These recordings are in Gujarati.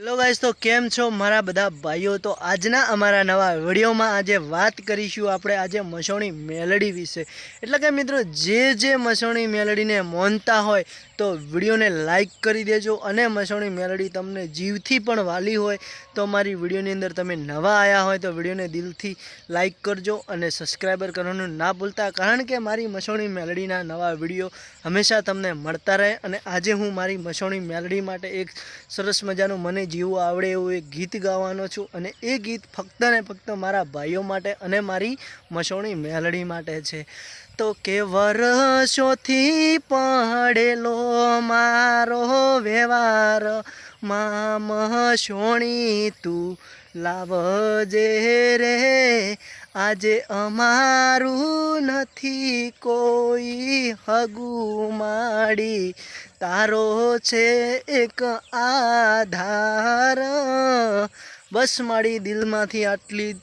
હેલો ગાઈસ, તો કેમ છો મારા બધા ભાઈઓ? તો આજના અમારા નવા વિડીયોમાં આજે વાત કરીશું આપણે આજે મસોણી મેલડી વિશે. એટલે કે મિત્રો, જે જે મસોણી મેલડીને મોનતા હોય, તો વિડીયોને લાઇક કરી દેજો અને મસોણી મેલડી તમને જીવથી પણ વાલી હોય, તો મારી વિડીયોની અંદર તમે નવા આવ્યા હોય, તો વિડીયોને દિલથી લાઇક કરજો અને સબસ્ક્રાઈબર કરવાનું ના ભૂલતા, કારણ કે મારી મસોણી મેલડીના નવા વીડિયો હંમેશા તમને મળતા રહે અને આજે હું મારી મસોણી મેલડી માટે એક સરસ મજાનું મને જીવવું આવડે એવું એક ગીત ગાવાનો છું અને એ ગીત ફક્ત ને ફક્ત મારા ભાઈઓ માટે અને મારી મસોણી મેલડી માટે છે. તો કે વર્ષોથી પડેલો મારો વ્યવહાર માં મસોણી તું લાવજે રે. આજે અમારું નથી કોઈ હગુ માડી. તારો છે એક આધાર. બસ મારી દિલમાંથી આટલી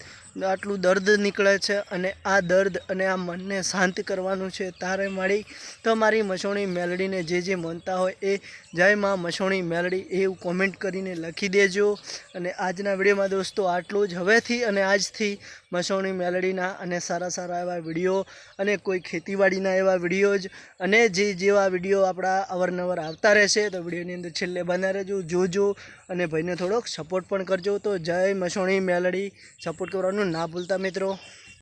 આટલું દર્દ નીકળે છે અને આ દર્દ અને આ મનને શાંત કરવાનું છે, તારે મારી તમારી મારી મસોણી મેલડીને જે જે મનતા હોય એ જય માં મસોણી મેલડી એવું કોમેન્ટ કરીને લખી દેજો. અને આજના વિડીયોમાં દોસ્તો આટલું જ. હવેથી અને આજથી મસોણી મેલડીના અને સારા સારા એવા વીડિયો અને કોઈ ખેતીવાડીના એવા વીડિયો જ અને જે જેવા વીડિયો આપણા અવારનવાર આવતા રહેશે તો વિડીયોની અંદર છેલ્લે બના રહેજો, જોજો અને ભાઈને થોડોક સપોર્ટ પણ કરજો. તો જય મસોણી મેલડી. સપોર્ટ ના ભૂલતા મિત્રો.